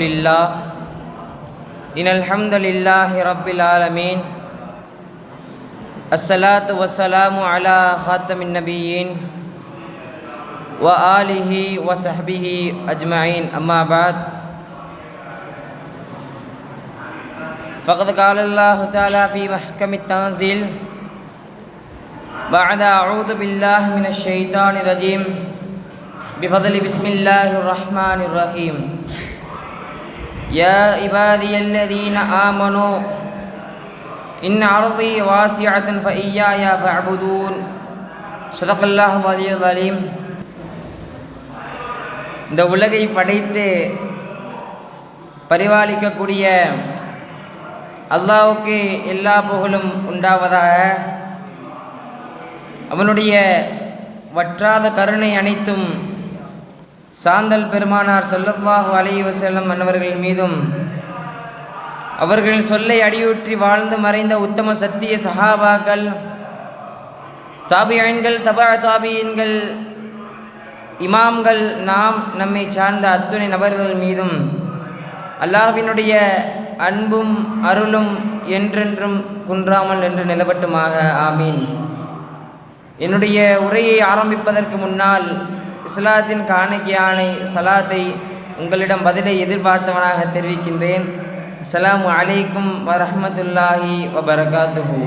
لله. إن الحمد لله رب العالمين. الصلاة والسلام على خاتم النبيين وآله وصحبه أجمعين. أما بعد. فقد قال الله تعالى في محكم التنزيل بعد أعوذ بالله من الشيطان الرجيم. بفضل بسم الله الرحمن الرحيم. يا عبادي الذين آمنوا إن أرضي واسعة فإياي فاعبدون صدق الله العلي العليم இந்த உலகை படைத்து பரிபாலிக்கக்கூடிய அல்லாவுக்கு எல்லா புகழும் உண்டாவதாக அவனுடைய வற்றாத கருணை அனைத்தும் சாந்தல் பெருமானார் சொல்லவாஹு அலைஹி செல்லம் அன்னவர்கள் மீதும் அவர்கள் சொல்லை அடியுற்றி வாழ்ந்து மறைந்த உத்தம சத்திய சஹாபாக்கள் தாபியன்கள் தபா தாபியன்கள் இமாம்கள் நாம் நம்மை சார்ந்த அத்துணை நபர்கள் மீதும் அல்லாஹ்வினுடைய அன்பும் அருளும் என்றென்றும் குன்றாமல் என்று நிலவட்டுமாக. ஆமீன். என்னுடைய உரையை ஆரம்பிப்பதற்கு முன்னால் இஸ்லாத்தின் காணிக்கையானை சலாத்தை உங்களிடம் பதிலை எதிர்பார்த்தவனாக தெரிவிக்கின்றேன். அஸ்லாம் அலைக்கும் வரமத்துல்லாஹி வபரகாத்துஹு.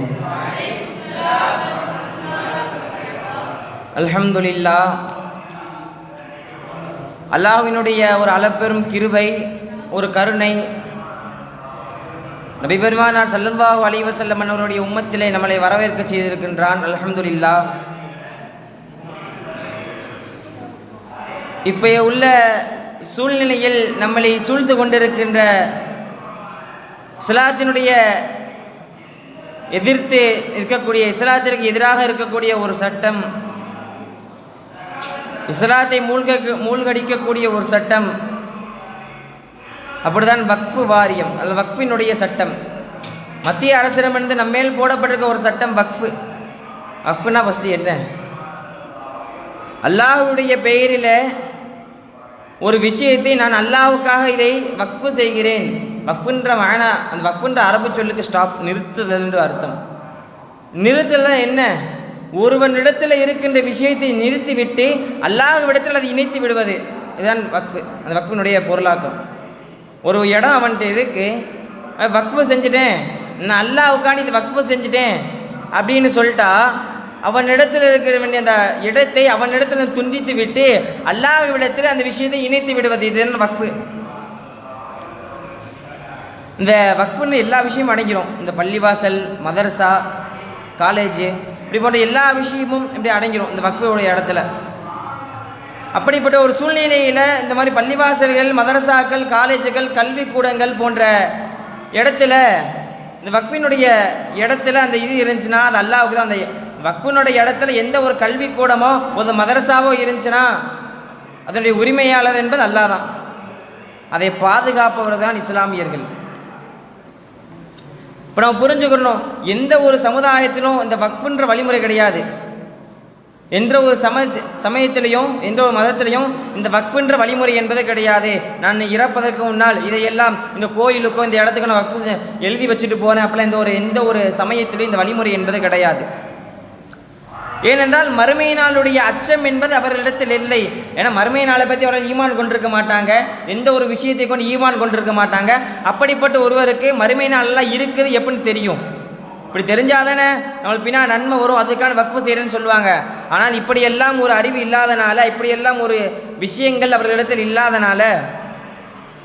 அல்ஹம்துலில்லா அல்லாஹினுடைய ஒரு அளப்பெரும் கிருபை ஒரு கருணை. நபிபெருமானார் பெருமானார் அலைவசல்லம் அவருடைய உம்மத்திலே நம்மளை வரவேற்க செய்திருக்கின்றான். அல்ஹம்துலில்லா இப்போ உள்ள சூழ்நிலையில் நம்மளை சூழ்ந்து கொண்டிருக்கின்ற இஸ்லாத்தினுடைய எதிர்த்து இருக்கக்கூடிய இஸ்லாத்திற்கு எதிராக இருக்கக்கூடிய ஒரு சட்டம் இஸ்லாத்தை மூழ்க மூழ்கடிக்கக்கூடிய ஒரு சட்டம் அப்படிதான் வக்ஃபு வாரியம் அல்ல வக்ஃபினுடைய சட்டம். மத்திய அரசிடமிருந்து நம்மேல் போடப்பட்டிருக்க ஒரு சட்டம் வக்ஃபு. வக்ஃபுனா ஃபஸ்ட்டு என்ன? அல்லாஹுடைய பெயரில் ஒரு விஷயத்தை நான் அல்லாவுக்காக இதை வக்ஃபு செய்கிறேன். வக்ஃபுன்ற வானா அந்த வக்ஃபுன்ற அரபு சொல்லுக்கு ஸ்டாப் நிறுத்துதல் என்று அர்த்தம். நிறுத்தல் என்ன? ஒருவனிடத்தில் இருக்கின்ற விஷயத்தை நிறுத்திவிட்டு அல்லாஹ்விடத்தில் அதை இணைத்து விடுவது. இதுதான் வக்ஃபு அந்த வக்ஃபினுடைய பொருளாக்கம். ஒரு இடம் அவன்கிட்ட இருக்கு. வக்ஃபு செஞ்சுட்டேன். நான் அல்லாவுக்கான இது வக்ஃபு செஞ்சுட்டேன். அப்படின்னு சொல்லிட்டா அவனிடத்தில் இருக்கிற வேண்டிய அந்த இடத்தை அவனிடத்தில் துண்டித்து விட்டு அல்லாஹ்விடத்தில் அந்த விஷயத்தை இணைத்து விடுவது. இதுன்னு வக்ஃபு? இந்த வக்ஃபுன்னு எல்லா விஷயமும் அடங்கிரும். இந்த பள்ளிவாசல் மதரசா காலேஜு இப்படி போன்ற எல்லா விஷயமும் இப்படி அடங்கிடும் இந்த வக்ஃபுடைய இடத்துல. அப்படிப்பட்ட ஒரு சூழ்நிலையில் இந்த மாதிரி பள்ளிவாசல்கள் மதரசாக்கள் காலேஜுகள் கல்விக்கூடங்கள் போன்ற இடத்துல இந்த வக்ஃபினுடைய இடத்துல அந்த இது இருந்துச்சுன்னா அது அல்லாவுக்கு தான் அந்த வக்ஃபினுடைய இடத்துல எந்த ஒரு கல்விக்கூடமோ ஒரு மதரசாவோ இருந்துச்சுன்னா அதனுடைய உரிமையாளர் என்பது அல்லாஹ் தான் அதை பாதுகாப்பவர் தான் இஸ்லாமியர்கள். இப்போ நம்ம புரிஞ்சுக்கணும் எந்த ஒரு சமுதாயத்திலும் இந்த வக்ஃபுன்ற வழிமுறை கிடையாது. என்ற ஒரு சம சமயத்திலையும் எந்த ஒரு மதத்திலையும் இந்த வக்ஃபுன்ற வழிமுறை என்பது கிடையாது. நான் இறப்பதற்கு முன்னால் இதையெல்லாம் இந்த கோயிலுக்கோ இந்த இடத்துக்கு நான் வக்ஃபு எழுதி வச்சுட்டு போனேன். அப்பெல்லாம் இந்த ஒரு எந்த ஒரு சமயத்திலையும் இந்த வழிமுறை என்பது கிடையாது. ஏனென்றால் மறுமை நாளுடைய அச்சம் என்பது அவர்களிடத்தில் இல்லை. ஏன்னா மறுமை நாளை பற்றி அவர்கள் ஈமான் கொண்டிருக்க மாட்டாங்க. எந்த ஒரு விஷயத்தை கொண்டு ஈமான் கொண்டிருக்க மாட்டாங்க. அப்படிப்பட்ட ஒருவருக்கு மறுமை நாளெல்லாம் இருக்குது எப்படின்னு தெரியும். இப்படி தெரிஞ்சாதானே நம்மளுக்கு பின்னா நன்மை வரும் அதுக்கான வக்ஃபு செய்கிறேன்னு சொல்லுவாங்க. ஆனால் இப்படியெல்லாம் ஒரு அறிவு இல்லாதனால இப்படியெல்லாம் ஒரு விஷயங்கள் அவர்களிடத்தில் இல்லாதனால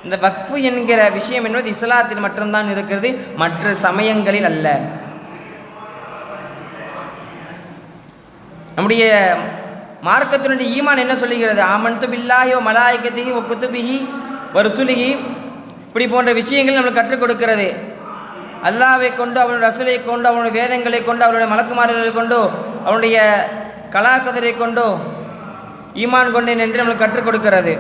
இந்த வக்ஃபு என்கிற விஷயம் என்பது இஸ்லாத்தில் மட்டும்தான் இருக்கிறது மற்ற சமயங்களில் அல்ல. நம்முடைய மார்க்கத்தினுடைய ஈமான் என்ன சொல்லுகிறது? ஆமன்து பில்லாயோ மலாயக்கத்திகி ஒ குத்துபிகி வருசுலிகி இப்படி போன்ற விஷயங்கள் நம்மளுக்கு கற்றுக் கொடுக்கிறது. அல்லாவை கொண்டு அவனுடைய ரசுலை கொண்டு அவனுடைய வேதங்களை கொண்டு அவனுடைய மலக்குமாரர்களை கொண்டு அவனுடைய கலாக்கதிரை கொண்டு ஈமான் கொண்டேன் என்று நம்மளுக்கு கற்றுக் கொடுக்கிறது.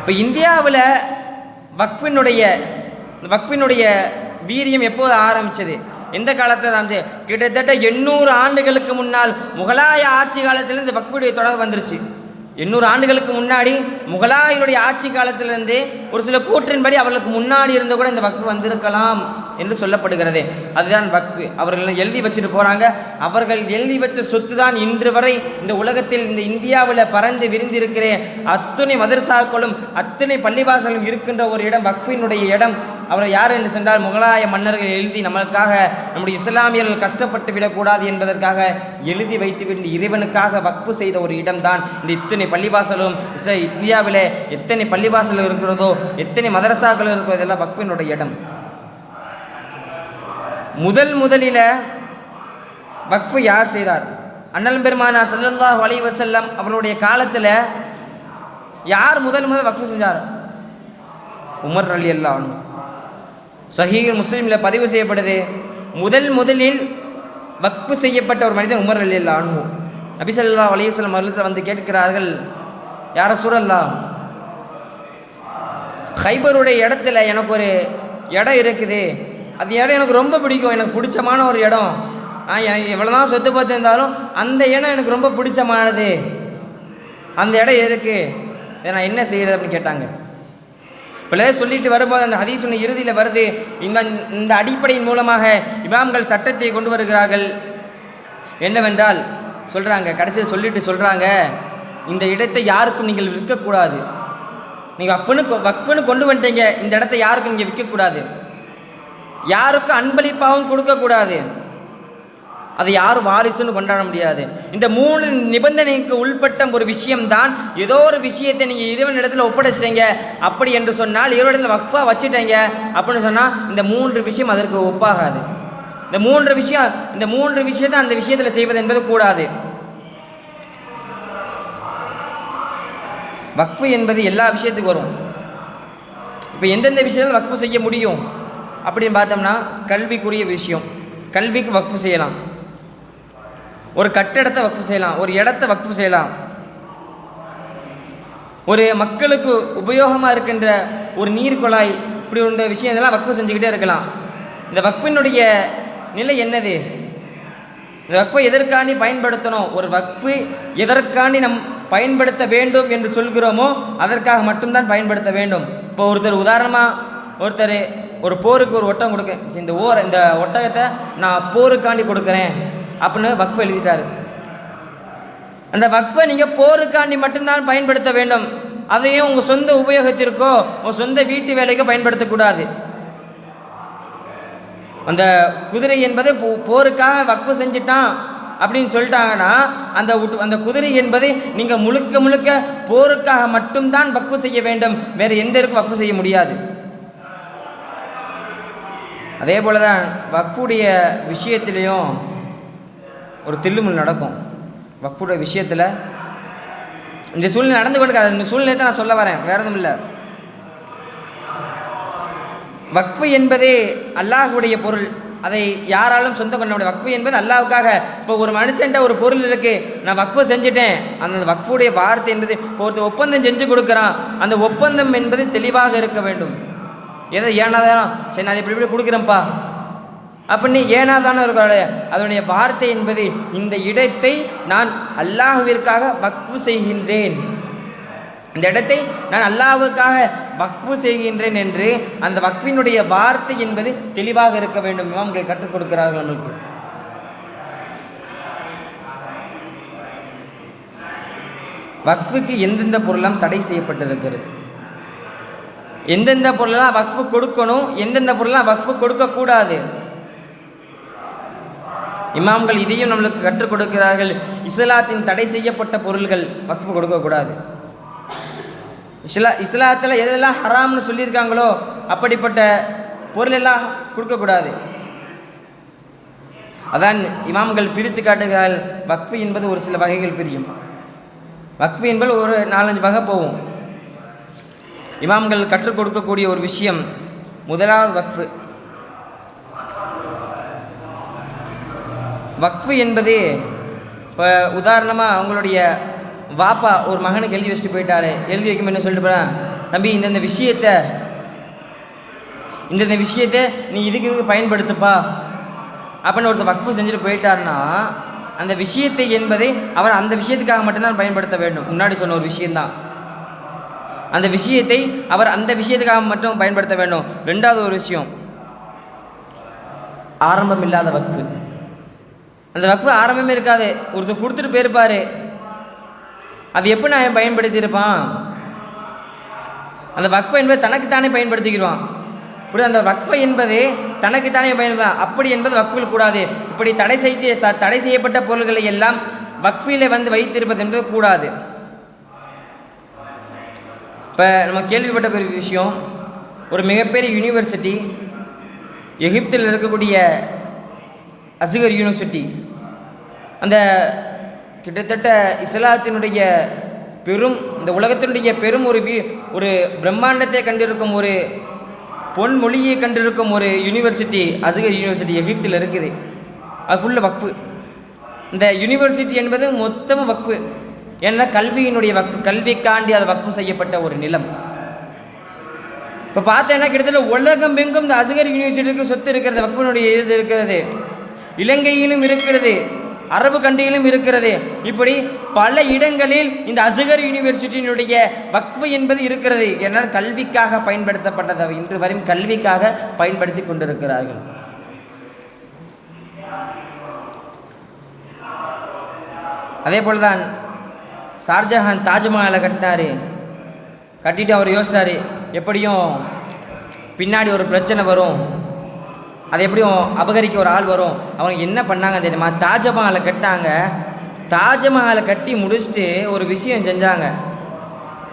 இப்போ இந்தியாவில் வக்ஃபினுடைய வக்ஃபினுடைய வீரியம் எப்போது ஆரம்பித்தது எந்த காலத்தில் ஆரம்பிச்சு கிட்டத்தட்ட எண்ணூறு ஆண்டுகளுக்கு முன்னால் முகலாய ஆட்சி காலத்தில் இந்த வக்ஃபுடைய தொடர் வந்துருச்சு. எண்ணூறு ஆண்டுகளுக்கு முன்னாடி முகலாயருடைய ஆட்சி காலத்திலேருந்து ஒரு சில கூற்றின்படி அவர்களுக்கு முன்னாடி இருந்து கூட இந்த வக்ஃபு வந்திருக்கலாம். என்று சொல்லப்படுகிறது. அதுதான் வக்ஃபு. அவர்கள் எழுதி வச்சுட்டு போகிறாங்க அவர்கள் எழுதி வச்ச சொத்து தான் இன்று வரை இந்த உலகத்தில் இந்த இந்தியாவில் பறந்து விரிந்திருக்கிற அத்தனை மதரசாக்களும் அத்தனை பள்ளிவாசலும் இருக்கின்ற ஒரு இடம் வக்ஃபினுடைய இடம். அவரை யார் என்று சென்றால் முகலாய மன்னர்கள் எழுதி நம்மளுக்காக நம்முடைய இஸ்லாமியர்கள் கஷ்டப்பட்டு விடக்கூடாது என்பதற்காக எழுதி வைத்துவிட்டு இறைவனுக்காக வக்ஃபு செய்த ஒரு இடம்தான் இந்த இத்தனை பள்ளிவாசலும். இந்தியாவில் எத்தனை பள்ளிவாசல் இருக்கிறதோ எத்தனை மதரசாக்கள் இருக்கிறதோ இதெல்லாம் வக்ஃபினுடைய இடம். முதல் முதலில் வக்ஃபு யார் செய்தார்? அண்ணல் பெருமானார் ஸல்லல்லாஹு அலைஹி வசல்லம் அவருடைய காலத்தில் யார் முதல் முதல் வக்ஃபு செஞ்சார்? உமர் அலி அல்லாஹ் சஹீர் முஸ்லீமில் பதிவு செய்யப்படுது முதல் முதலில் வக்ஃபு செய்யப்பட்ட ஒரு மனிதன் உமர் அலி அல்லா நபிசல்லா நபி ஸல்லல்லாஹு அலைஹி வந்து கேட்கிறார்கள் யார சூழல்லா ஹைபருடைய இடத்துல எனக்கு ஒரு இடம் இருக்குது அந்த இடம் எனக்கு ரொம்ப பிடிக்கும். எனக்கு பிடிச்சமான ஒரு இடம். ஆ எனக்கு எவ்வளோதான் சொத்து பார்த்துருந்தாலும் இருந்தாலும் அந்த இடம் எனக்கு ரொம்ப பிடிச்சமானது. அந்த இடம் எதுக்கு? நான் என்ன செய்கிறது அப்படின்னு கேட்டாங்க. பிள்ளை சொல்லிட்டு வரும்போது அந்த ஹதீஸுடைய இறுதியில் வருது. இந்த இந்த அடிப்படையின் மூலமாக இமாம்கள் சட்டத்தை கொண்டு வருகிறார்கள். என்னவென்றால் சொல்கிறாங்க கடைசியில் சொல்லிட்டு சொல்கிறாங்க இந்த இடத்தை யாருக்கும் நீங்கள் விற்கக்கூடாது. நீங்கள் வக்ஃபுன்னு வக்ஃபுன்னு கொண்டு வந்துட்டீங்க. இந்த இடத்த யாருக்கும் நீங்கள் விற்கக்கூடாது. யாருக்கும் அன்பளிப்பாகவும் கொடுக்கக்கூடாது. அதை யாரும் வாரிசுன்னு கொண்டாட முடியாது. இந்த மூணு நிபந்தனைக்கு உள்பட்ட ஒரு விஷயம்தான் ஏதோ ஒரு விஷயத்தை நீங்கள் இறைவன் இடத்துல ஒப்படைச்சிட்டீங்க அப்படி என்று சொன்னால் இறைவனிடத்தில் வக்ஃபா வச்சுட்டீங்க அப்படின்னு சொன்னால் இந்த மூன்று விஷயம் அதற்கு ஒப்பாகாது. இந்த மூன்று விஷயம் இந்த மூன்று விஷயத்தை அந்த விஷயத்தில் செய்வது என்பது கூடாது. வக்ஃபு என்பது எல்லா விஷயத்துக்கும் வரும். இப்போ எந்தெந்த விஷயத்தில் வக்ஃபு செய்ய முடியும்? அப்படின்னு பார்த்தோம்னா கல்விக்குரிய விஷயம். கல்விக்கு வக்ஃபு செய்யலாம். ஒரு கட்டிடத்தை வக்ஃபு செய்யலாம். ஒரு இடத்த வக்ஃபு செய்யலாம். ஒரு மக்களுக்கு உபயோகமாக இருக்கின்ற ஒரு நீர் குழாய் இப்படி உள்ள விஷயம் இதெல்லாம் வக்ஃபு செஞ்சுக்கிட்டே இருக்கலாம். இந்த வக்ஃபினுடைய நிலை என்னது? இந்த வக்ஃபை எதற்காண்டி பயன்படுத்தணும்? ஒரு வக்ஃபு எதற்காண்டி நம் பயன்படுத்த வேண்டும் என்று சொல்கிறோமோ அதற்காக மட்டும்தான் பயன்படுத்த வேண்டும். இப்போ ஒருத்தர் உதாரணமாக ஒருத்தர் ஒரு போருக்கு ஒரு ஒட்டகம் கொடுக்க இந்த ஓர இந்த ஒட்டகத்தை நான் போருக்காண்டி கொடுக்குறேன் அப்படின்னு வக்ஃபை எழுதிட்டார். அந்த வக்ஃபை நீங்கள் போருக்காண்டி மட்டும்தான் பயன்படுத்த வேண்டும். அதையும் உங்கள் சொந்த உபயோகத்திற்கோ உங்கள் சொந்த வீட்டு வேலைக்கோ பயன்படுத்தக்கூடாது. அந்த குதிரை என்பது போ- போருக்காக வக்ஃபு செஞ்சிட்டான் அப்படின்னு சொல்லிட்டாங்கன்னா அந்த உட்- அந்த குதிரை என்பதை நீங்கள் முழுக்க முழுக்க போருக்காக மட்டும்தான் வக்ஃபு செய்ய வேண்டும். வேறு எந்த இருக்கும் வக்ஃபு செய்ய முடியாது. அதே போல் தான் வக்ஃபுடைய விஷயத்திலையும் ஒரு தில்லுமுல் நடக்கும். வக்ஃபுடைய விஷயத்தில் இந்த சூழ்நிலை நடந்து கொண்டு இந்த சூழ்நிலை தான் நான் சொல்ல வரேன். வேற எதுவும் இல்லை. வக்ஃபு என்பதே அல்லாஹுடைய பொருள். அதை யாராலும் சொந்தம் கொள்ள முடியும் வக்ஃபு என்பது அல்லாவுக்காக இப்போ ஒரு மனுஷன்ட்ட ஒரு பொருள் இருக்குது நான் வக்ஃபு செஞ்சுட்டேன். அந்த வக்ஃபுடைய வார்த்தை என்பது இப்போ ஒருத்தர் ஒப்பந்தம் செஞ்சு கொடுக்குறான். அந்த ஒப்பந்தம் என்பது தெளிவாக இருக்க வேண்டும். ஏதோ ஏனாதானா சரி நான் இப்படி இப்படி கொடுக்குறேன்ப்பா. அப்படின்னு ஏனாதானே இருக்கிறாரு அதனுடைய வார்த்தை என்பது இந்த இடத்தை நான் அல்லாஹுவிற்காக வக்ஃபு செய்கின்றேன். இந்த இடத்தை நான் அல்லாஹுக்காக வக்ஃபு செய்கின்றேன் என்று அந்த வக்ஃபினுடைய வார்த்தை என்பது தெளிவாக இருக்க வேண்டும். இமாம்கள் கற்றுக் கொடுக்கிறார்கள் நம்மளுக்கு வக்ஃபுக்கு எந்தெந்த பொருளாம் தடை செய்யப்பட்டிருக்கிறது? எந்தெந்த பொருளெல்லாம் வக்ஃபு கொடுக்கணும் எந்தெந்த பொருளெல்லாம் வக்ஃபு கொடுக்கக்கூடாது. இமாம்கள் இதையும் நம்மளுக்கு கற்றுக் கொடுக்கிறார்கள். இஸ்லாத்தின் தடை செய்யப்பட்ட பொருள்கள் வக்ஃபு கொடுக்கக்கூடாது. இஸ்லா இஸ்லாத்தில் எதெல்லாம் ஹராம்னு சொல்லியிருக்காங்களோ அப்படிப்பட்ட பொருளெல்லாம் கொடுக்கக்கூடாது. அதான் இமாம்கள் பிரித்து காட்டுகிறார்கள் வக்ஃபு என்பது ஒரு சில வகைகள் பிரியும். வக்ஃபு என்பது ஒரு நாலஞ்சு வகை போகும். இமாம்கள் கற்றுக் கொடுக்கக்கூடிய ஒரு விஷயம் முதலாவது வக்ஃபு. வக்ஃபு என்பது இப்போ உதாரணமாக அவங்களுடைய வாப்பா ஒரு மகனுக்கு எழுதி வச்சுட்டு போயிட்டாரு. எழுதி வைக்கும் என்ன சொல்லிட்டு போகிறேன் தம்பி இந்தந்த விஷயத்தை இந்தந்த விஷயத்தை நீ இதுக்கு இதுக்கு பயன்படுத்துப்பா. அப்படின்னு ஒருத்தர் வக்ஃபு செஞ்சுட்டு போயிட்டாருன்னா அந்த விஷயத்தை என்பதை அவர் அந்த விஷயத்துக்காக மட்டும்தான் பயன்படுத்த வேண்டும். முன்னாடி சொன்ன ஒரு விஷயந்தான் அந்த விஷயத்தை அவர் அந்த விஷயத்துக்காக மட்டும் பயன்படுத்த வேண்டும். ரெண்டாவது ஒரு விஷயம். ஆரம்பம் இல்லாத வக்ஃபு. அந்த வக்ஃபு ஆரம்பமே இருக்காது. ஒருத்தர் கொடுத்துட்டு போயிருப்பாரு. அது எப்படி நான் பயன்படுத்தியிருப்பான் அந்த வக்ஃபை என்பது தனக்குத்தானே பயன்படுத்திக்கிடுவான். இப்படி அந்த வக்ஃபை என்பது தனக்குத்தானே பயன்படுத்த அப்படி என்பது வக்ஃபில் கூடாது. இப்படி தடை செய்ய ச- தடை செய்யப்பட்ட பொருள்களை எல்லாம் வக்ஃபிலே வந்து வைத்திருப்பது என்பது கூடாது. இப்போ நம்ம கேள்விப்பட்ட பெரிய விஷயம் ஒரு மிகப்பெரிய யூனிவர்சிட்டி எகிப்தில் இருக்கக்கூடிய அசுகர் யூனிவர்சிட்டி அந்த கிட்டத்தட்ட இஸ்லாத்தினுடைய பெரும் இந்த உலகத்தினுடைய பெரும் ஒரு வி ஒரு பிரம்மாண்டத்தை கண்டிருக்கும் ஒரு பொன்மொழியை கண்டிருக்கும் ஒரு யூனிவர்சிட்டி அசுகர் யூனிவர்சிட்டி எகிப்தில் இருக்குது. அது ஃபுல்லு வக்ஃபு. இந்த யூனிவர்சிட்டி என்பது மொத்தமும் வக்ஃபு. ஏன்னா கல்வியினுடைய வக்ஃபு கல்விக்காண்டி அது வக்ஃபு செய்யப்பட்ட ஒரு நிலம். இப்போ பார்த்தேன்னா கிட்டத்தட்ட உலகம் எங்கும் இந்த அசுகர் யூனிவர்சிட்டிக்கு சொத்து இருக்கிறது வக்ஃபினுடைய இது இருக்கிறது. இலங்கையிலும் இருக்கிறது அரபு கண்டியிலும் இருக்கிறது. இப்படி பல இடங்களில் இந்த அசுகர் யூனிவர்சிட்டியினுடைய வக்ஃபு என்பது இருக்கிறது ஏன்னால் கல்விக்காக பயன்படுத்தப்பட்டது. இன்று வரையும் கல்விக்காக பயன்படுத்தி கொண்டிருக்கிறார்கள். அதே போல் தான் ஷார்ஜஹான் தாஜ்மஹாலை கட்டினாரு. கட்டிட்டு அவர் யோசிச்சார் எப்படியும் பின்னாடி ஒரு பிரச்சனை வரும். அது எப்படியும் அபகரிக்க ஒரு ஆள் வரும். அவங்க என்ன பண்ணாங்க தெரியுமா? தாஜ்மஹாலை கட்டினாங்க. தாஜ்மஹாலை கட்டி முடிச்சுட்டு ஒரு விஷயம் செஞ்சாங்க.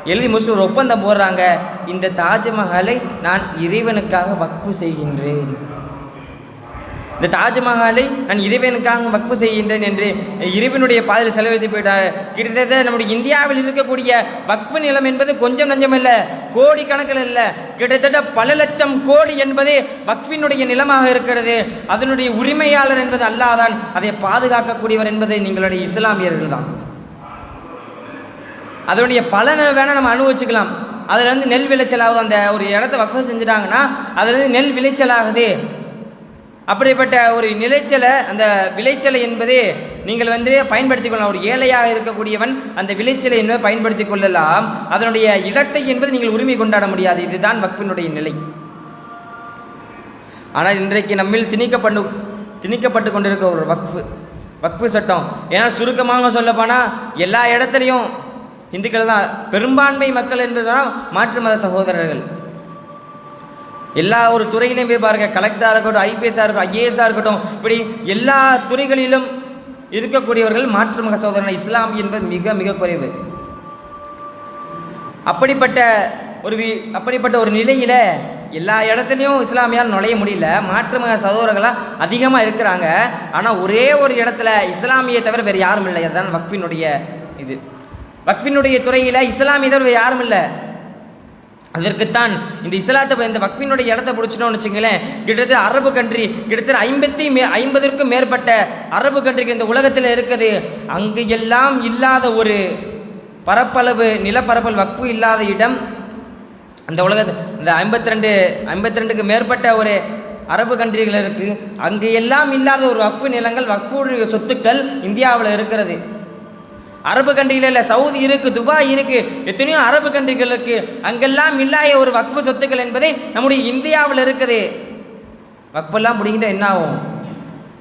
எழுதி முடிச்சுட்டு ஒரு ஒப்பந்தம் போடுறாங்க. இந்த தாஜ்மஹாலை நான் இறைவனுக்காக வக்ஃபு செய்கின்றேன். இந்த தாஜ்மஹாலை நான் இறைவனுக்காக வக்பு செய்கின்றேன் என்று இறைவனுடைய பாதையில் செலவழித்து போயிட்டாங்க கிட்டத்தட்ட நம்முடைய இந்தியாவில் இருக்கக்கூடிய வக்பு நிலம் என்பது கொஞ்சம் நஞ்சம் இல்லை கோடி கணக்கில் இல்லை கிட்டத்தட்ட பல லட்சம் கோடி என்பது வக்ஃபினுடைய நிலமாக இருக்கிறது. அதனுடைய உரிமையாளர் என்பது அல்லாதான் அதை பாதுகாக்கக்கூடியவர் என்பது நீங்களுடைய இஸ்லாமியர்கள் தான் அதனுடைய பலனை வேணால் நம்ம அனுபவிச்சுக்கலாம். அதுலேருந்து நெல் விளைச்சல் ஆகுது அந்த ஒரு இடத்த வக்ஃபு செஞ்சுட்டாங்கன்னா அதுலேருந்து நெல் விளைச்சல் ஆகுது அப்படிப்பட்ட ஒரு நிலைச்சலை அந்த விளைச்சலை என்பதே நீங்கள் வந்து பயன்படுத்திக் கொள்ளலாம். ஒரு ஏழையாக இருக்கக்கூடியவன் அந்த விளைச்சலை என்பதை பயன்படுத்திக் கொள்ளலாம். அதனுடைய இடத்தை என்பது நீங்கள் உரிமை கொண்டாட முடியாது. இதுதான் வக்ஃபினுடைய நிலை. ஆனால் இன்றைக்கு நம்மில் திணிக்கப்பட்டு திணிக்கப்பட்டு கொண்டிருக்க ஒரு வக்ஃபு வக்ஃபு சட்டம். ஏன்னா சுருக்கமாக சொல்லப்போனால் எல்லா இடத்துலையும் இந்துக்கள் தான். பெரும்பான்மை மக்கள் என்பதுதான் மாற்று மத சகோதரர்கள். எல்லா ஒரு துறையிலையும் போய் பாருங்க கலெக்டராக இருக்கட்டும் ஐபிஎஸ்ஸாக இருக்கட்டும் ஐஏஎஸ்ஸாக இருக்கட்டும் இப்படி எல்லா துறைகளிலும் இருக்கக்கூடியவர்கள் மாற்று மக சகோதரர்கள். இஸ்லாம் என்பது மிக மிக குறைவு. அப்படிப்பட்ட ஒரு வி அப்படிப்பட்ட ஒரு நிலையில் எல்லா இடத்துலையும் இஸ்லாமியால் நுழைய முடியல. மாற்றுமக சகோதரர்களாக அதிகமாக இருக்கிறாங்க. ஆனால் ஒரே ஒரு இடத்துல இஸ்லாமியை தவிர வேறு யாரும் இல்லை. அதுதான் வக்ஃபினுடைய இது. வக்ஃபினுடைய துறையில் இஸ்லாமிய தவிர வேறு யாரும் இல்லை. அதற்குத்தான் இந்த இஸ்லாத்தை இந்த வக்ஃபினுடைய இடத்த பிடிச்சிட்டோம்னு வச்சுங்களேன் கிட்டத்தட்ட அரபு கண்ட்ரி கிட்டத்தட்ட ஐம்பத்தி மே ஐம்பதற்கும் மேற்பட்ட அரபு கண்ட்ரிக்கு இந்த உலகத்தில் இருக்குது. அங்கு எல்லாம் இல்லாத ஒரு பரப்பளவு நிலப்பரப்பல் வக்ஃபு இல்லாத இடம் அந்த உலகத்து இந்த ஐம்பத்தி ரெண்டு ஐம்பத்தி ரெண்டுக்கு மேற்பட்ட ஒரு அரபு கண்ட்ரிகள் இருக்குது அங்கு எல்லாம் இல்லாத ஒரு வக்ஃபு நிலங்கள் வக்ஃபுடைய சொத்துக்கள் இந்தியாவில் இருக்கிறது. அரபு கண்ட்ரியில் இல்லை சவுதி இருக்குது துபாய் இருக்குது எத்தனையோ அரபு கண்ட்ரிகள் இருக்குது அங்கெல்லாம் இல்லாத ஒரு வக்ஃபு சொத்துக்கள் என்பதை நம்முடைய இந்தியாவில் இருக்குது. வக்ஃபெல்லாம் முடிகின்ற என்ன ஆகும்?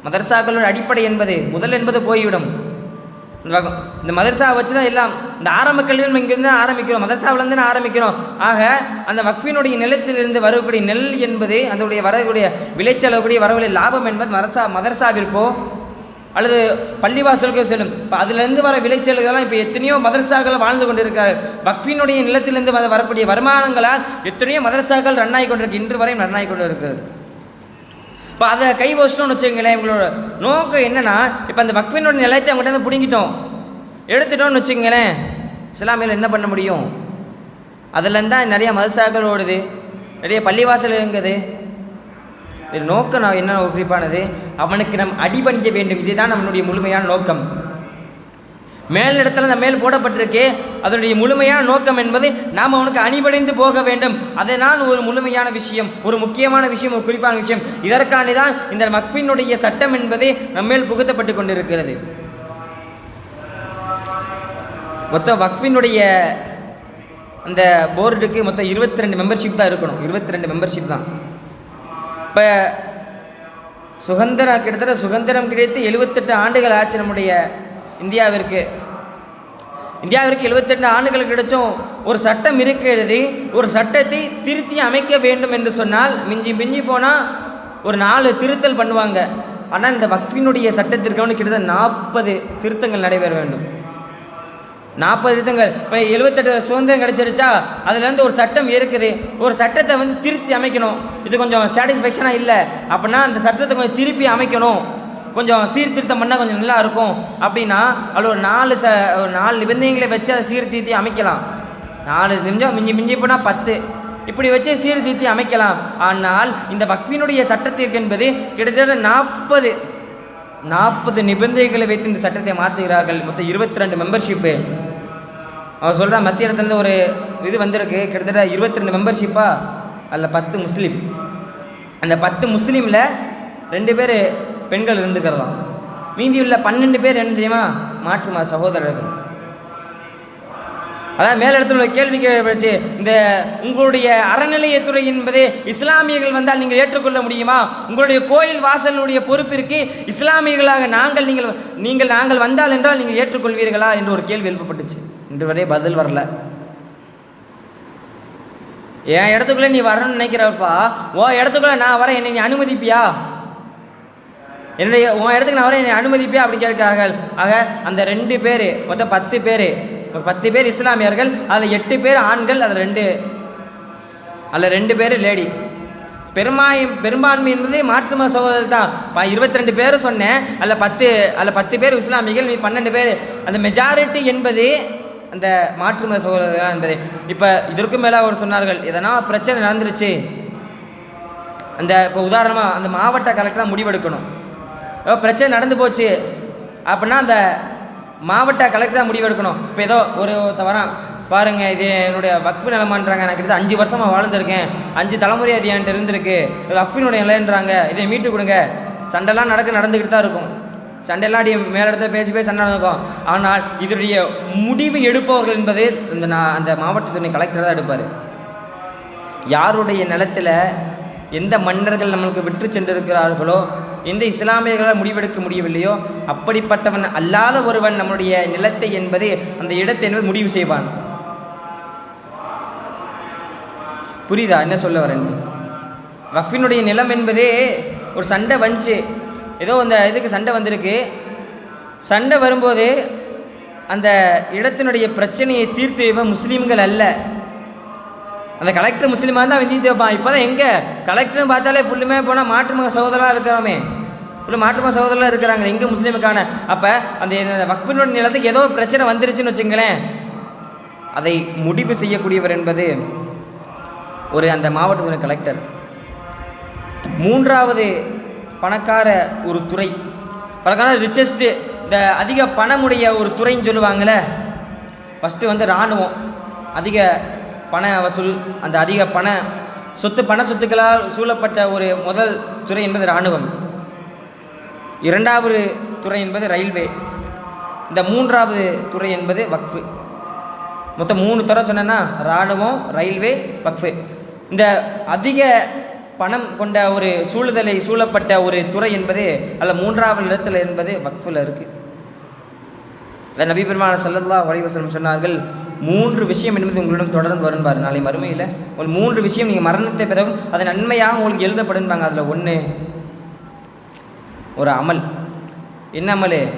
மதர்சாக்களோட அடிப்படை என்பது முதல் என்பது போய்விடும். இந்த வகம் இந்த மதரசா வச்சு தான் எல்லாம் இந்த ஆரம்ப கல்வி நம்ம இங்கேருந்து தான் ஆரம்பிக்கிறோம். மதர்சாவிலேருந்து தான் ஆரம்பிக்கிறோம். ஆக அந்த வக்ஃபினுடைய நிலத்திலிருந்து வரக்கூடிய நெல் என்பது அதனுடைய வரக்கூடிய விளைச்சலக்கூடிய வரக்கூடிய லாபம் என்பது மதர்சா மதர்சாவிற்கோ அல்லது பள்ளிவாசலுக்கு செல்லும். இப்போ அதுலேருந்து வர விளைச்சல்கள்லாம் இப்போ எத்தனையோ மதரசாக்கள் வாழ்ந்து கொண்டிருக்கார் வக்ஃபினுடைய நிலத்திலிருந்து வர வரக்கூடிய வருமானங்களால் எத்தனையோ மதரசாக்கள் ரன் ஆகி கொண்டிருக்கு. இன்று வரையும் ரன் ஆகி கொண்டு இருக்கிறது இப்போ அதை கை வச்சிட்டோம்னு வச்சுக்கங்களேன் இவங்களோட நோக்கம் என்னென்னா இப்போ அந்த வக்ஃபினோட நிலத்தை அவங்ககிட்ட இருந்து பிடுங்கிட்டோம். எடுத்துட்டோம்னு வச்சுக்கங்களேன் இஸ்லாமியில் என்ன பண்ண முடியும்? அதுலேருந்து தான் நிறைய மதரசாக்கள் ஓடுது. நிறைய பள்ளிவாசல் இருக்குது இது நோக்கம் நான் என்ன குறிப்பானது அவனுக்கு நம் அடிபணிக்க வேண்டும். இதுதான் நம்மளுடைய முழுமையான நோக்கம். மேல் இடத்துல அந்த மேல் போடப்பட்டிருக்கு அதனுடைய முழுமையான நோக்கம் என்பது நாம் அவனுக்கு அணிபணிந்து போக வேண்டும். அதனால் ஒரு முழுமையான விஷயம் ஒரு முக்கியமான விஷயம் ஒரு குறிப்பான விஷயம் இதற்காண்டி தான் இந்த மக்வினுடைய சட்டம் என்பது நம்மேல் புகுத்தப்பட்டு கொண்டிருக்கிறது. மொத்தம் வக்ஃபினுடைய அந்த போர்டுக்கு மொத்தம் இருபத்தி ரெண்டு மெம்பர்ஷிப் தான் இருக்கணும். இருபத்தி ரெண்டு மெம்பர்ஷிப் தான். இப்போ சுதந்திரம் கிட்டத்தட்ட சுதந்திரம் கிடைத்து எழுபத்தெட்டு ஆண்டுகள் ஆச்சு நம்முடைய இந்தியாவிற்கு. இந்தியாவிற்கு எழுபத்தெட்டு ஆண்டுகள் கிடைச்சும் ஒரு சட்டம் இருக்கிறது ஒரு சட்டத்தை திருத்தி அமைக்க வேண்டும் என்று சொன்னால் மிஞ்சி மிஞ்சி போனால் ஒரு நாலு திருத்தல் பண்ணுவாங்க. ஆனால் இந்த வக்ஃபினுடைய சட்டத்திற்கு கிட்டத்தட்ட நாற்பது திருத்தங்கள் நடைபெற வேண்டும். நாற்பது திருத்தங்கள் இப்போ எழுபத்தெட்டு சுதந்திரம் கிடச்சிருச்சா? அதுலேருந்து ஒரு சட்டம் இருக்குது. ஒரு சட்டத்தை வந்து திருத்தி அமைக்கணும். இது கொஞ்சம் சாட்டிஸ்ஃபேக்ஷனாக இல்லை. அப்படின்னா அந்த சட்டத்தை கொஞ்சம் திருப்பி அமைக்கணும். கொஞ்சம் சீர்திருத்தம் பண்ணால் கொஞ்சம் நல்லா இருக்கும். அப்படின்னா அதில் ஒரு நாலு ச ஒரு நாலு நிபந்தனைகளை வச்சு அதை சீர்திருத்தி அமைக்கலாம். நாலு நிமிஷம் மிஞ்சி மிஞ்சி போனால் பத்து. இப்படி வச்சு சீர்திருத்தி அமைக்கலாம். ஆனால் இந்த வக்ஃபினுடைய சட்டத்திற்கு என்பது கிட்டத்தட்ட நாற்பது. நாற்பது நிபந்தனைகளை வைத்து இந்த சட்டத்தை மாற்றுகிறார்கள். மொத்தம் இருபத்தி ரெண்டு மெம்பர்ஷிப்பு அவர் சொல்கிறான் மத்திய இடத்துலேருந்து ஒரு இது வந்திருக்கு. கிட்டத்தட்ட இருபத்தி ரெண்டு மெம்பர்ஷிப்பா அதில் பத்து முஸ்லீம். அந்த பத்து முஸ்லீமில் ரெண்டு பேர் பெண்கள் இருந்துக்கிறலாம் மீதியுள்ள பன்னெண்டு பேர் என்ன தெரியுமா? மாற்றுமா சகோதரர்கள். அதான் மேலிடத்தில் உள்ள கேள்வி கேட்பச்சு இந்த உங்களுடைய அறநிலையத்துறை என்பது இஸ்லாமியர்கள் வந்தால் நீங்கள் ஏற்றுக்கொள்ள முடியுமா? உங்களுடைய கோயில் வாசலுடைய பொறுப்பிற்கு இஸ்லாமியர்களாக நாங்கள் நீங்கள் நீங்கள் நாங்கள் வந்தால் என்றால் நீங்கள் ஏற்றுக்கொள்வீர்களா என்று ஒரு கேள்வி எழுப்பப்பட்டுச்சு. இன்று வரை பதில் வரல. என் இடத்துக்குள்ளே நீ வரணும்னு நினைக்கிறப்பா உன் இடத்துக்குள்ளே நான் வரேன் என்னை நீ அனுமதிப்பியா? என்னுடைய உன் இடத்துக்கு நான் வரேன் என்னை அனுமதிப்பியா? அப்படின்னு கேட்கிறார்கள். ஆக அந்த ரெண்டு பேர் மொத்தம் பத்து பேர் ஒரு பத்து பேர் இஸ்லாமியர்கள் அதில் எட்டு பேர் ஆண்கள் அதில் ரெண்டு அதில் ரெண்டு பேர் லேடி பெருமாய் பெரும்பான்மை என்பது மாற்று மத சகோதரர் தான். இருபத்தி ரெண்டு பேர் சொன்னேன். அதில் பத்து அதில் பத்து பேர் இஸ்லாமிகள் மீ பன்னெண்டு பேர். அந்த மெஜாரிட்டி என்பது அந்த மாற்று மத தான் என்பது. இப்போ இதற்கு மேலே அவர் சொன்னார்கள் எதனா பிரச்சனை நடந்துருச்சு அந்த இப்போ உதாரணமாக அந்த மாவட்ட கலெக்டராக முடிவெடுக்கணும். பிரச்சனை நடந்து போச்சு அப்படின்னா அந்த மாவட்ட கலெக்டர் தான் முடிவெடுக்கணும். இப்போ ஏதோ ஒரு ஒருத்தன் வரான் பாருங்கள் இது என்னுடைய வக்ஃபு நிலமான்றாங்க. நான் கிட்ட அஞ்சு வருஷமாக வாழ்ந்துருக்கேன். அஞ்சு தலைமுறை அது என்கிட்ட இருந்திருக்கு. வக்ஃபினுடைய நிலைன்றாங்க. இதை மீட்டு கொடுங்க. சண்டைலாம் நடக்க நடந்துக்கிட்டு தான் இருக்கும். சண்டையெல்லாம் அடி மேலிடத்துல பேசி பேசி சண்டை நடக்கும். ஆனால் இதனுடைய முடிவு எடுப்பவர்கள் என்பது இந்த நான் அந்த மாவட்டத்துடைய கலெக்டர் தான் எடுப்பார். யாருடைய நிலத்தில் எந்த மன்னர்கள் நம்மளுக்கு விற்று சென்றிருக்கிறார்களோ எந்த இஸ்லாமியர்களால் முடிவெடுக்க முடியவில்லையோ? அப்படிப்பட்டவன் அல்லாத ஒருவன் நம்முடைய நிலத்தை என்பது அந்த இடத்தை என்பது முடிவு செய்வான். புரியுதா? என்ன சொல்ல வரேன் வக்ஃபினுடைய நிலம் என்பதே ஒரு சண்டை வந்துச்சு ஏதோ அந்த இதுக்கு சண்டை வந்திருக்கு. சண்டை வரும்போது அந்த இடத்தினுடைய பிரச்சனையை தீர்த்து வைப்பவன் முஸ்லீம்கள் அல்ல. அந்த கலெக்டர் முஸ்லீமாக இருந்தால் அவன் தீர்த்து வைப்பான். இப்போ தான் எங்கே கலெக்டர்னு பார்த்தாலே ஃபுல்லுமே போனால் மாற்று மக சகோதரராக இருக்கிறோமே. ஃபுல்லு மாற்று மக சகோதரராக இருக்கிறாங்க எங்கே முஸ்லீமுக்கான. அப்போ அந்த வக்ஃபினோட நிலத்துக்கு ஏதோ பிரச்சனை வந்துருச்சுன்னு வச்சுங்களேன். அதை முடிவு செய்யக்கூடியவர் என்பது ஒரு அந்த மாவட்டத்தின் கலெக்டர் மூன்றாவது பணக்கார ஒரு துறை. பணக்கார ரிச்சஸ்ட்டு இந்த அதிக பணமுடைய ஒரு துறைன்னு சொல்லுவாங்கள்ல ஃபஸ்ட்டு வந்து இராணுவம். அதிக பண வசூல் அந்த அதிக பண சொத்து பண சொத்துக்களால் சூழப்பட்ட ஒரு முதல் துறை என்பது இராணுவம். இரண்டாவது துறை என்பது ரயில்வே. இந்த மூன்றாவது துறை என்பது வக்ஃபு. மொத்தம் மூணு துறை சொன்னேன்னா இராணுவம் ரயில்வே வக்ஃபு. இந்த அதிக பணம் கொண்ட ஒரு சூழுதலை சூழப்பட்ட ஒரு துறை என்பது அல்ல மூன்றாவது இடத்துல என்பது வக்ஃபில் இருக்குது நபி பெருமான சல்லல்லா வலைவசனம் சொன்னார்கள் மூன்று விஷயம் என்பது உங்களிடம் தொடர்ந்து வரும் பாரு. நாளை மறுமையில் ஒரு மூன்று விஷயம் நீங்கள் மரணத்தை பிறகும் அது நன்மையாக உங்களுக்கு எழுதப்படும்பாங்க அதில் ஒன்று ஒரு அமல். என்ன அமல்?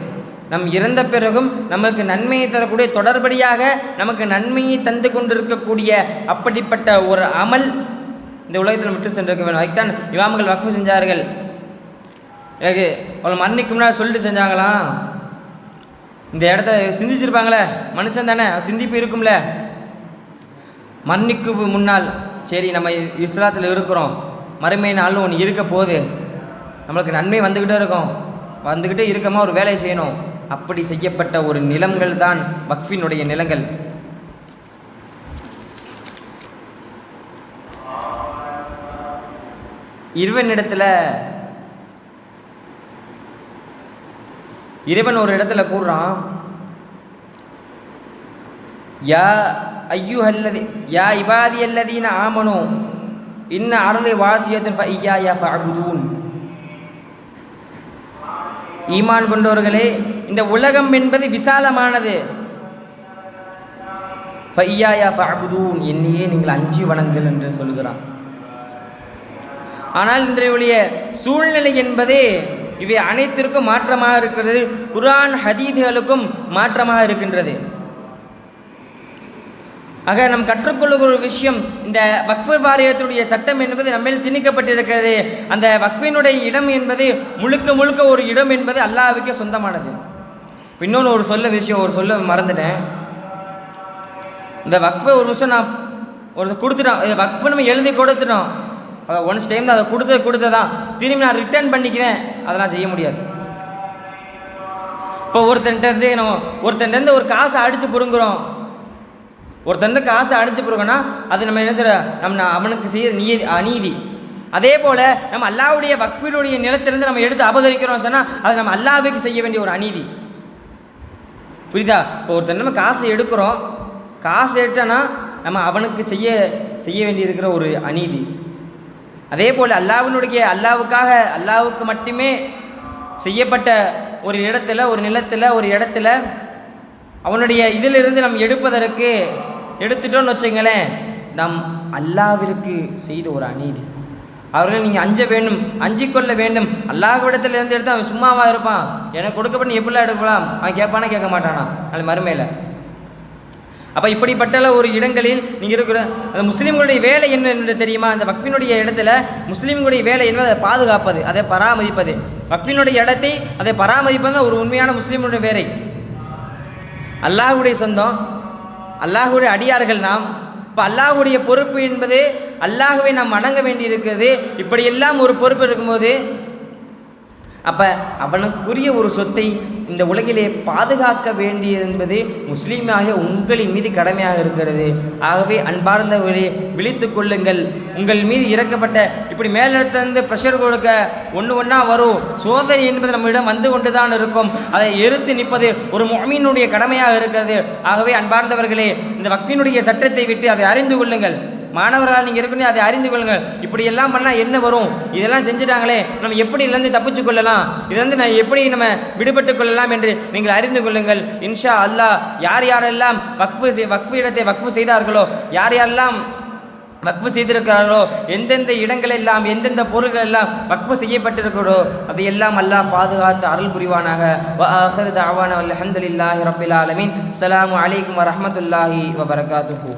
நம் இறந்த பிறகும் நமக்கு நன்மையை தரக்கூடிய தொடர்படியாக நமக்கு நன்மையை தந்து கொண்டிருக்கக்கூடிய அப்படிப்பட்ட ஒரு அமல் இந்த உலகத்தில் விட்டு சென்றிருக்க வேண்டும். அதுக்குத்தான் இவாமங்கள் வக்ஃபு செஞ்சார்கள். எனக்கு அவளை மரணிக்கு முன்னாடி சொல்லிட்டு செஞ்சாங்களாம். இந்த இடத்த சிந்திச்சிருப்பாங்களே? மனுஷன் தானே சிந்திப்பு இருக்கும்ல. மரணிக்கு முன்னால் சரி நம்ம இஸ்லாத்தில் இருக்கிறோம். மறுமை நாளும் ஒன்று இருக்க போகுது. நம்மளுக்கு நன்மை வந்துக்கிட்டே இருக்கும். வந்துக்கிட்டே இருக்கமா ஒரு வேலையை செய்யணும். அப்படி செய்யப்பட்ட ஒரு நிலங்கள் தான் வக்ஃபினுடைய நிலங்கள். இறைவனிடத்தில் இறைவன் ஒரு இடத்துல கூறுறான் யா ஐயுஹல்லதி யா இபாதி அல்லதீன ஆமனோ இன்ன அருளை வாசியத்தின் ஐயா ஃபஅபுதூன். ஈமான் கொண்டவர்களே இந்த உலகம் என்பது விசாலமானது. ஃபையாயா ஃபஅபுதூன் என்னையே நீங்கள் அஞ்சு வணங்கள் என்று சொல்கிறான் ஆனால் இன்றைய சூழ்நிலை என்பதே இவை அனைத்திற்கும் மாற்றமாக இருக்கிறது. குர்ஆன் ஹதீதுகளுக்கும் மாற்றமாக இருக்கின்றது. ஆக நாம் கற்றுக்கொள்ளுகிற ஒரு விஷயம் இந்த வக்ஃபு வாரியத்துடைய சட்டம் என்பது நம்மில் திணிக்கப்பட்டிருக்கிறது. அந்த வக்ஃபினுடைய இடம் என்பது முழுக்க முழுக்க ஒரு இடம் என்பது அல்லாஹ்வுக்கே சொந்தமானது. இன்னொன்று ஒரு சொல்ல விஷயம் ஒரு சொல்ல மறந்துட்டேன். இந்த வக்ஃபை ஒரு விஷயம் நான் ஒரு கொடுத்துட்டோம் இந்த வக்ஃபு நம்ம எழுதி கொடுத்துட்டோம். அதை ஒன்ஸ் டைம் அதை கொடுத்து கொடுத்ததான் திரும்பி நான் ரிட்டர்ன் பண்ணிக்குவேன். அதெல்லாம் செய்ய முடியாது. இப்போ ஒருத்தன்ட்டேருந்து நம்ம ஒருத்தன்ட்டேருந்து ஒரு காசை அடித்து பிடுங்குறோம். ஒருத்தன் காசை அடித்து பிடுங்கன்னா அது நம்ம என்ன சொல்ல நம்ம அவனுக்கு செய்ய நீ அநீதி. அதே போல் நம்ம அல்லாவுடைய வக்ஃபீலுடைய நிலத்திலிருந்து நம்ம எடுத்து அபகரிக்கிறோம் சொன்னால் அது நம்ம அல்லாவுக்கு செய்ய வேண்டிய ஒரு அநீதி. புரியுதா? இப்போ ஒருத்தன் நம்ம காசு எடுக்கிறோம். காசு எடுத்தோன்னா நம்ம அவனுக்கு செய்ய செய்ய வேண்டியிருக்கிற ஒரு அநீதி. அதே போல் அல்லாவினுடைய அல்லாவுக்காக அல்லாவுக்கு மட்டுமே செய்யப்பட்ட ஒரு இடத்துல ஒரு நிலத்தில் ஒரு இடத்துல அவனுடைய இதிலிருந்து நாம் எடுப்பதற்கு எடுத்துட்டோம்னு வச்சுங்களேன் நம் அல்லாவிற்கு செய்த ஒரு அநீதி. அவர்கள் நீங்கள் அஞ்ச வேண்டும் அஞ்சிக் கொள்ள வேண்டும் அல்லாஹ்விடத்துல இருந்து எடுத்து அவன் சும்மாவாக இருப்பான். எனக்கு கொடுக்கப்பட்டு நீ எப்படிலாம் எடுக்கலாம்? அவன் கேட்பானா கேட்க மாட்டானா? அது மறுமையில். அப்போ இப்படிப்பட்ட ஒரு இடங்களில் நீங்கள் இருக்கிற அந்த முஸ்லீம்களுடைய வேலை என்ன என்று தெரியுமா? அந்த வக்ஃபினுடைய இடத்துல முஸ்லீம்களுடைய வேலை என்பது அதை பாதுகாப்பது அதை பராமரிப்பது. வக்ஃபினுடைய இடத்தை அதை பராமரிப்பது தான் ஒரு உண்மையான முஸ்லீம்களுடைய வேலை. அல்லாஹுடைய சொந்தம் அல்லாஹுடைய அடியார்கள் நாம். இப்போ அல்லாஹுடைய பொறுப்பு என்பது அல்லாஹுவை நாம் வணங்க வேண்டியிருக்கிறது. இப்படியெல்லாம் ஒரு பொறுப்பு இருக்கும்போது அப்போ அவனுக்குரிய ஒரு சொத்தை இந்த உலகிலே பாதுகாக்க வேண்டியது என்பது முஸ்லீமாக உங்களின் மீது கடமையாக இருக்கிறது. ஆகவே அன்பார்ந்தவர்களே விழித்து கொள்ளுங்கள். உங்கள் மீது இறக்கப்பட்ட இப்படி மேலிடத்திலிருந்து ப்ரெஷர் கொடுக்க ஒன்று ஒன்றா வரும். சோதனை என்பது நம்மிடம் வந்து கொண்டு தான் இருக்கும். அதை எதிர்த்து நிற்பது ஒரு மொமீனுடைய கடமையாக இருக்கிறது. ஆகவே அன்பார்ந்தவர்களே இந்த வக்மீனுடைய சட்டத்தை விட்டு அதை அறிந்து கொள்ளுங்கள். மாணவர்களால் நீங்கள் இருக்கணும் அதை அறிந்து கொள்ளுங்கள். இப்படி எல்லாம் பண்ணால் என்ன வரும்? இதெல்லாம் செஞ்சுட்டாங்களே நம்ம எப்படி இதுலேருந்து தப்பிச்சு கொள்ளலாம்? இதுலேருந்து நான் எப்படி நம்ம விடுபட்டு கொள்ளலாம் என்று நீங்கள் அறிந்து கொள்ளுங்கள். இன்ஷா அல்லாஹ் யார் யாரெல்லாம் வக்ஃபு வக்ஃபு இடத்தை வக்ஃபு செய்தார்களோ யார் யாரெல்லாம் வக்ஃபு செய்திருக்கிறார்களோ எந்தெந்த இடங்களெல்லாம் எந்தெந்த பொருள்கள் எல்லாம் வக்ஃபு செய்யப்பட்டிருக்கிறதோ அதையெல்லாம் அல்லாஹ் பாதுகாத்து அருள் புரிவானாக. வ ஆஹிரு தஅவானா அல்ஹம்துலில்லாஹி ரப்பில் ஆலமீன். ஸலாமு அலைக்கும் வரஹ்மத்துல்லாஹி வபரகாத்துஹு.